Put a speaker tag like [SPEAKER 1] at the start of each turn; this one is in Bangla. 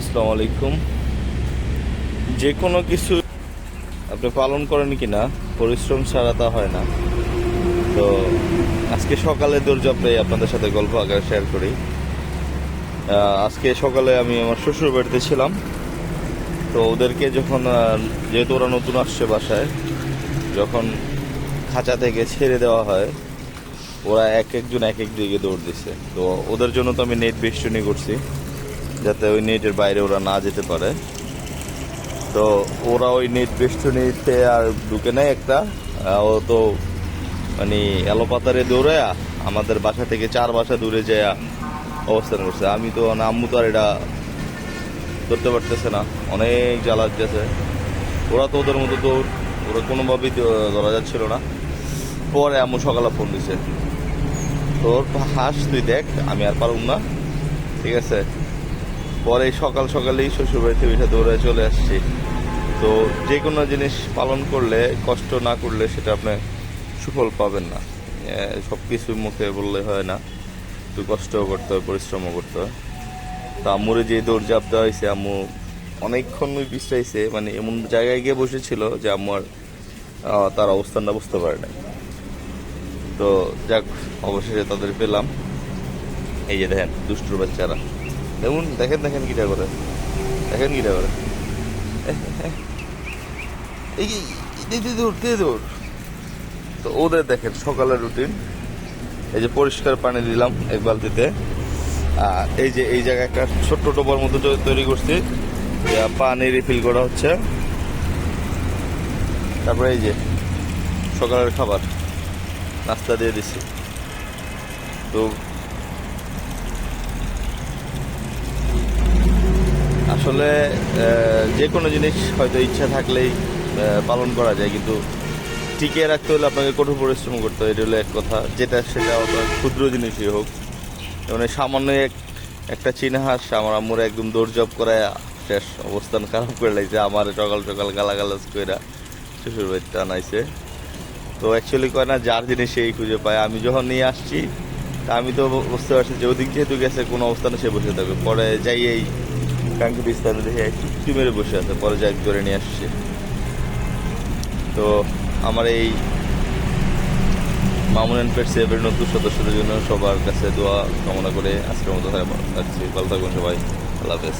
[SPEAKER 1] আসসালামু আলাইকুম। যে কোনো কিছু আপনি পালন করেন কি না পরিশ্রম ছাড়া তা হয় না। তো আজকে সকালে দুর্যাপ্তাই আপনাদের সাথে গল্প আকারে শেয়ার করি। আজকে সকালে আমি আমার শ্বশুর বাড়িতে ছিলাম। তো ওদেরকে যখন যেহেতু ওরা নতুন আসছে বাসায়, যখন খাঁচা থেকে ছেড়ে দেওয়া হয়, ওরা এক একজন এক এক দিকে দৌড় দিছে। তো ওদের জন্য তো আমি নেট বেষ্টনী করছি। যাতে ওই নেটের বাইরে ওরা না যেতে পারে। তো ওরা ওই নেট বেষ্টনীতে আর ঢুকে নেয় একটা। ও তো মানে এলোপাতারে দৌড়ে আমাদের বাসা থেকে চার বাসা দূরে যায় অবস্থান করছে। আমি তো আম্মু তো আর এটা ধরতে পারতেছে না। অনেক জ্বালা যাচ্ছে ওরা তো ওদের মতো দৌড়, ওরা কোনোভাবেই ধরা যাচ্ছিল না। পরে আম্মু সকালে ফোন দিছে। তোর হাস তুই দেখ, আমি আর পারুম না। ঠিক আছে? পরে সকাল সকালেই শ্বশুরবাড়িতে উঠে দৌড়ায় চলে আসছি। তো যে কোনো জিনিস পালন করলে, কষ্ট না করলে সেটা আপনি সুফল পাবেন না। সব কিছু মুখে বললে হয় না। একটু কষ্টও করতে হয়, পরিশ্রমও করতে হয়। তো আম্মুরে যে দৌড়ঝাঁপ দেওয়া হয়েছে, আম্মু অনেকক্ষণ বিশ্রাইছে মানে এমন জায়গায় গিয়ে বসেছিল যে আম্মু আর তার অবস্থানটা বুঝতে পারে না তো যাক, অবশেষে তাদের পেলাম। এই যে দেখেন, দুষ্টুর বাচ্চারা। দেখুন দেখেন দেখেন কিটা করে। দেখেন কিটা করে। এই এই, এই, দে দৌড় দে দৌড় তো ওদের দেখেন সকালের রুটিন এই যে পরিষ্কার পানি দিলাম এক বালতিতে। আর এই যে এই জায়গায় একটা ছোট্ট টোপার মতো তৈরি করছি। পানি রিফিল করা হচ্ছে। তারপরে এই যে সকালের খাবার। নাস্তা দিয়ে দিচ্ছি তো আসলে যে কোনো জিনিস হয়তো ইচ্ছা থাকলেই পালন করা যায়, কিন্তু টিকিয়ে রাখতে হলে আপনাকে কঠোর পরিশ্রম করতে হয় এটা হলো এক কথা। যেটা সেটা ক্ষুদ্র জিনিসই হোক। মানে সামান্য এক, একটা চীনা হাঁস আমার আম্মুর একদম দৌড়জপ করে শেষ অবস্থান খারাপ করে লাগছে আমার সকাল সকাল গালাগালাজ কইরা শ্বশুর বাড়িতে আনাইছে। তো অ্যাকচুয়ালি কয় না, যার জিনিস সেই খুঁজে পায়। আমি যখন নিয়ে আসছি, তা আমি তো বুঝতে পারছি যে ওদিক যেহেতু গেছে, কোনো অবস্থানে সে বসে থাকবে। পরে যাই কাঙ্ক্ষিত স্থানে দেখে চুপটি মেরে বসে আছে, পরে যাই ধরে নিয়ে আসছি। তো আমার এই মামুন অ্যান্ড পেট সেভের নতুন সদস্যদের জন্য সবার কাছে দোয়া কামনা করে আজকের মতো থাকছি। ভালো থাকবেন সবাই। আল্লাহ হাফেজ।